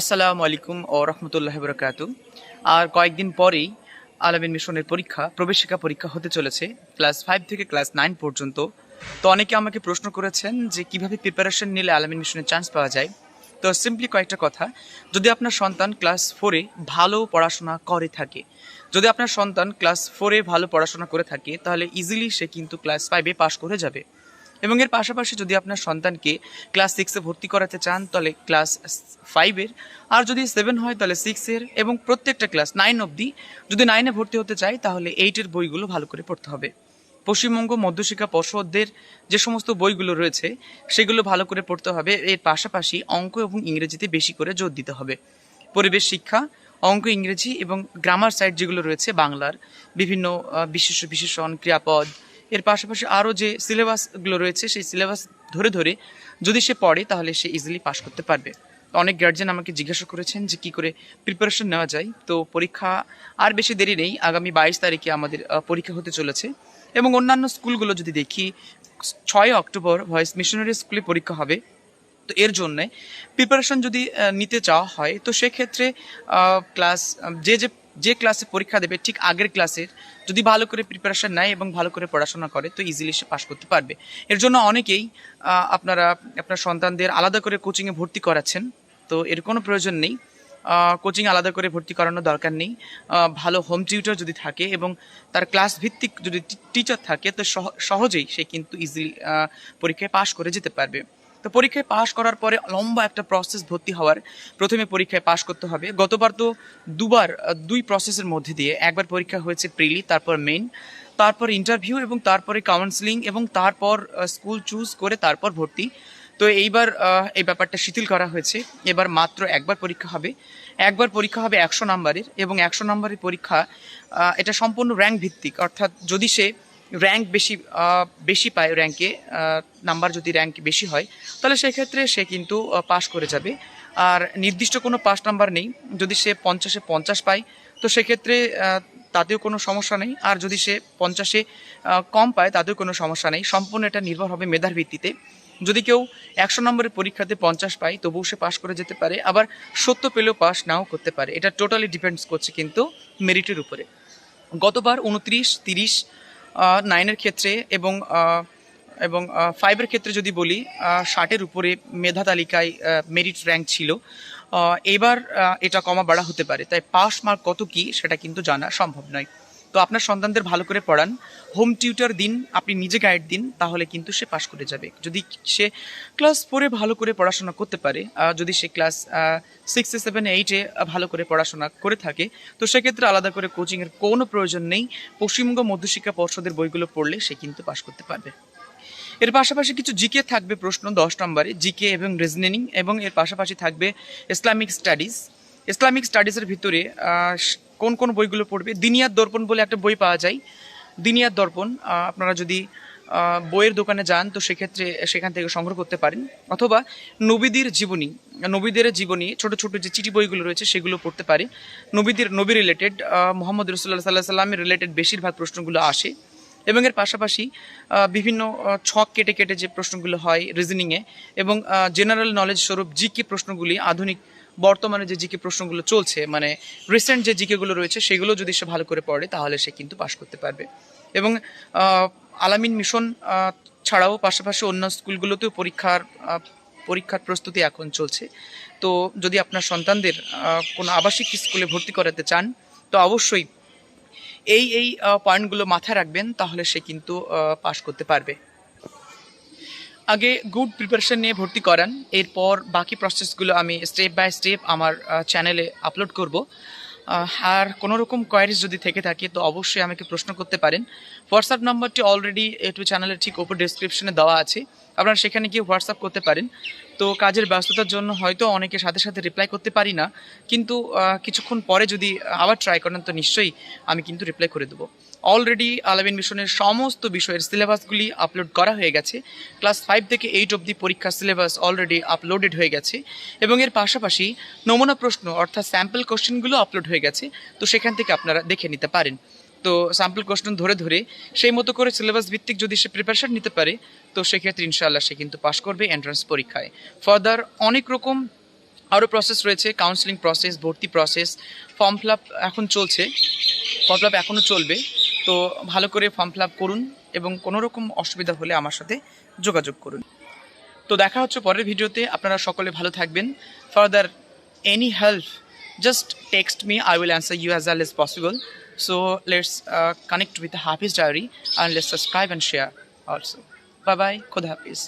আসসালামু আলাইকুম ও রহমতুল্লাহ বরকাত আর কয়েকদিন পরেই আলামিন মিশনের পরীক্ষা, প্রবেশিকা পরীক্ষা হতে চলেছে, ক্লাস ফাইভ থেকে ক্লাস নাইন পর্যন্ত। তো অনেকে আমাকে প্রশ্ন করেছেন যে কীভাবে প্রিপারেশন নিলে আলামিন মিশনের চান্স পাওয়া যায়? তো সিম্পলি কয়েকটা কথা। যদি আপনার সন্তান ক্লাস ফোরে ভালো পড়াশোনা করে থাকে, যদি আপনার সন্তান ক্লাস ফোরে ভালো পড়াশোনা করে থাকে, তাহলে ইজিলি সে কিন্তু ক্লাস ফাইভে পাশ করে যাবে। এবং এর পাশাপাশি যদি আপনার সন্তানকে ক্লাস সিক্সে ভর্তি করাতে চান, তাহলে ক্লাস ফাইভের আর যদি সেভেন হয়, তাহলে সিক্সের এবং প্রত্যেকটা ক্লাস নাইন অবধি। যদি নাইনে ভর্তি হতে চায় তাহলে এইটের বইগুলো ভালো করে পড়তে হবে। পশ্চিমবঙ্গ মধ্যশিক্ষা পর্ষদের যে সমস্ত বইগুলো রয়েছে, সেগুলো ভালো করে পড়তে হবে। এর পাশাপাশি অঙ্ক এবং ইংরেজিতে বেশি করে জোর দিতে হবে। পরিবেশ শিক্ষা, অঙ্ক, ইংরেজি এবং গ্রামার সাইড যেগুলো রয়েছে বাংলার, বিভিন্ন বিশেষ বিশেষণ, ক্রিয়াপদ এর পাশাপাশি আরও যে সিলেবাসগুলো রয়েছে, সেই সিলেবাস ধরে ধরে যদি সে পড়ে, তাহলে সে ইজিলি পাশ করতে পারবে। অনেক গার্জেন আমাকে জিজ্ঞাসা করেছেন যে কি করে প্রিপারেশন নেওয়া যায়। তো পরীক্ষা আর বেশি দেরি নেই। আগামী বাইশ তারিখে আমাদের পরীক্ষা হতে চলেছে। এবং অন্যান্য স্কুলগুলো যদি দেখি, ছয় অক্টোবর ভয়েস মিশনারি স্কুলে পরীক্ষা হবে। তো এর জন্যে প্রিপারেশন যদি নিতে চাওয়া হয়, তো সেক্ষেত্রে ক্লাস যে যে যে ক্লাসে পরীক্ষা দেবে, ঠিক আগের ক্লাসের যদি ভালো করে প্রিপারেশন নেয় এবং ভালো করে পড়াশোনা করে, তো ইজিলি সে পাশ করতে পারবে। এর জন্য অনেকেই আপনারা, আপনার সন্তানদের আলাদা করে কোচিংয়ে ভর্তি করাচ্ছেন, তো এর কোনো প্রয়োজন নেই। কোচিং আলাদা করে ভর্তি করানোর দরকার নেই। ভালো হোম টিউটার যদি থাকে এবং তার ক্লাস ভিত্তিক যদি টিচার থাকে, তো সহ- সহজেই সে কিন্তু ইজিলি পরীক্ষায় পাশ করে যেতে পারবে। তো পরীক্ষায় পাশ করার পরে লম্বা একটা প্রসেস ভর্তি হওয়ার প্রথমে পরীক্ষায় পাশ করতে হবে। গতবার তো দুবার, দুই প্রসেসের মধ্যে দিয়ে একবার পরীক্ষা হয়েছে প্রিলি, তারপর মেন তারপর ইন্টারভিউ এবং তারপরে কাউন্সিলিং এবং তারপর স্কুল চুজ করে তারপর ভর্তি। তো এইবার এই ব্যাপারটা শিথিল করা হয়েছে। এবার মাত্র একবার পরীক্ষা হবে। একবার পরীক্ষা হবে একশো নাম্বারের এবং একশো নাম্বারের পরীক্ষা এটা সম্পূর্ণ র্যাঙ্ক ভিত্তিক। অর্থাৎ যদি সে র্যাঙ্ক বেশি বেশি পায় র্যাঙ্কে নাম্বার যদি র্যাঙ্ক বেশি হয়, তাহলে সেক্ষেত্রে সে কিন্তু পাশ করে যাবে। আর নির্দিষ্ট কোনো পাস নাম্বার নেই। যদি সে পঞ্চাশে পঞ্চাশ পায়, তো সেক্ষেত্রে তাতেও কোনো সমস্যা নেই। আর যদি সে পঞ্চাশে কম পায়, তাতেও কোনো সমস্যা নেই। সম্পূর্ণ এটা নির্ভর হবে মেধার ভিত্তিতে। যদি কেউ একশো নম্বরের পরীক্ষাতে পঞ্চাশ পায়, তবুও সে পাশ করে যেতে পারে। আবার সত্য পেলেও পাস নাও করতে পারে। এটা টোটালি ডিপেন্ডস করছে কিন্তু মেরিটের উপরে। গতবার উনত্রিশ, তিরিশ নাইনের ক্ষেত্রে এবং এবং ফাইভের ক্ষেত্রে যদি বলি ষাটের উপরে মেধা তালিকায় মেরিট র্যাঙ্ক ছিল। এবার এটা কমা বাড়া হতে পারে। তাই পাস মার্ক কত কি সেটা কিন্তু জানা সম্ভব নয়। তো আপনার সন্তানদের ভালো করে পড়ান। হোম টিউটার দিন, আপনি নিজে গাইড দিন, তাহলে কিন্তু সে পাশ করে যাবে। যদি সে ক্লাস ফোরে ভালো করে পড়াশোনা করতে পারে যদি সে ক্লাস সিক্সে সেভেন এইটে ভালো করে পড়াশোনা করে থাকে, তো সেক্ষেত্রে আলাদা করে কোচিংয়ের কোনো প্রয়োজন নেই। পশ্চিমবঙ্গ মধ্যশিক্ষা পর্ষদের বইগুলো পড়লে সে কিন্তু পাশ করতে পারবে। এর পাশাপাশি কিছু জিকে থাকবে প্রশ্ন দশ নম্বরে, জিকে এবং রিজনিং এবং এর পাশাপাশি থাকবে ইসলামিক স্টাডিজ ইসলামিক স্টাডিজের ভিতরে কোন কোন বইগুলো পড়বে? দিনিয়ার দর্পণ বলে একটা বই পাওয়া যায়। দিনিয়ার দর্পণ আপনারা যদি বইয়ের দোকানে যান, তো সেক্ষেত্রে সেখান থেকে সংগ্রহ করতে পারেন। অথবা নবীদের জীবনী নবীদের জীবনী, ছোট ছোট যে চিঠি বইগুলো রয়েছে, সেগুলো পড়তে পারে। নবীদের, নবী রিলেটেড মোহাম্মদ রসুল্লাহ সাল্লাহ সাল্লামের রিলেটেড বেশিরভাগ প্রশ্নগুলো আসে। এবং এর পাশাপাশি বিভিন্ন ছক কেটে কেটে যে প্রশ্নগুলো হয় রিজনিংয়ে এবং জেনারেল নলেজ স্বরূপ জিকে প্রশ্নগুলি আধুনিক বর্তমানে যে জিকে প্রশ্নগুলো চলছে মানে রিসেন্ট যে জিকেগুলো রয়েছে, সেগুলো যদি সে ভালো করে পড়ে, তাহলে সে কিন্তু পাশ করতে পারবে। এবং আলামিন মিশন ছাড়াও পাশাপাশি অন্য স্কুলগুলোতেও পরীক্ষার পরীক্ষার প্রস্তুতি এখন চলছে। তো যদি আপনার সন্তানদের কোনো আবাসিক স্কুলে ভর্তি করাতে চান, তো অবশ্যই এই এই পয়েন্টগুলো মাথায় রাখবেন, তাহলে সে কিন্তু পাশ করতে পারবে। আগে গুড প্রিপারেশন নিয়ে ভর্তি করান, এরপর বাকি প্রসেসগুলো আমি স্টেপ বাই স্টেপ আমার চ্যানেলে আপলোড করব। আর কোনো রকম কোয়ারিজ যদি থেকে থাকে, তো অবশ্যই আমাকে প্রশ্ন করতে পারেন। হোয়াটসঅ্যাপ নাম্বারটি অলরেডি ইউটিউব চ্যানেলের ঠিক ওপর ডিসক্রিপশনে দেওয়া আছে। আপনারা সেখানে গিয়ে হোয়াটসঅ্যাপ করতে পারেন। তো কাজের ব্যস্ততার জন্য হয়তো অনেকে সাথে সাথে রিপ্লাই করতে পারি না, কিন্তু কিছুক্ষণ পরে যদি আবার ট্রাই করেন, তো নিশ্চয়ই আমি কিন্তু রিপ্লাই করে দেবো। অলরেডি আলামিন মিশনের সমস্ত বিষয়ের সিলেবাসগুলি আপলোড করা হয়ে গেছে। ক্লাস ফাইভ থেকে এইট অবধি পরীক্ষার সিলেবাস অলরেডি আপলোডেড হয়ে গেছে এবং এর পাশাপাশি নমুনা প্রশ্ন অর্থাৎ স্যাম্পল কোশ্চেনগুলো আপলোড হয়ে গেছে। তো সেখান থেকে আপনারা দেখে নিতে পারেন। তো স্যাম্পল কোশ্চেন ধরে ধরে সেই মতো করে সিলেবাস ভিত্তিক যদি সে প্রিপারেশন নিতে পারে, তো সেক্ষেত্রে ইনশাআল্লাহ সে কিন্তু পাশ করবে এন্ট্রান্স পরীক্ষায়। ফার্দার অনেক রকম আরও প্রসেস রয়েছে কাউন্সিলিং প্রসেস ভর্তি প্রসেস ফর্ম ফিল এখন চলছে। ফর্ম ফিল এখনও চলবে। তো ভালো করে ফর্ম ফিল করুন এবং কোনো রকম অসুবিধা হলে আমার সাথে যোগাযোগ করুন। তো দেখা হচ্ছে পরের ভিডিওতে। আপনারা সকলে ভালো থাকবেন। Further any help just text me I will answer you as well as possible so let's connect with Hafiz diary and let's subscribe and share also bye bye খুদা হাফিজ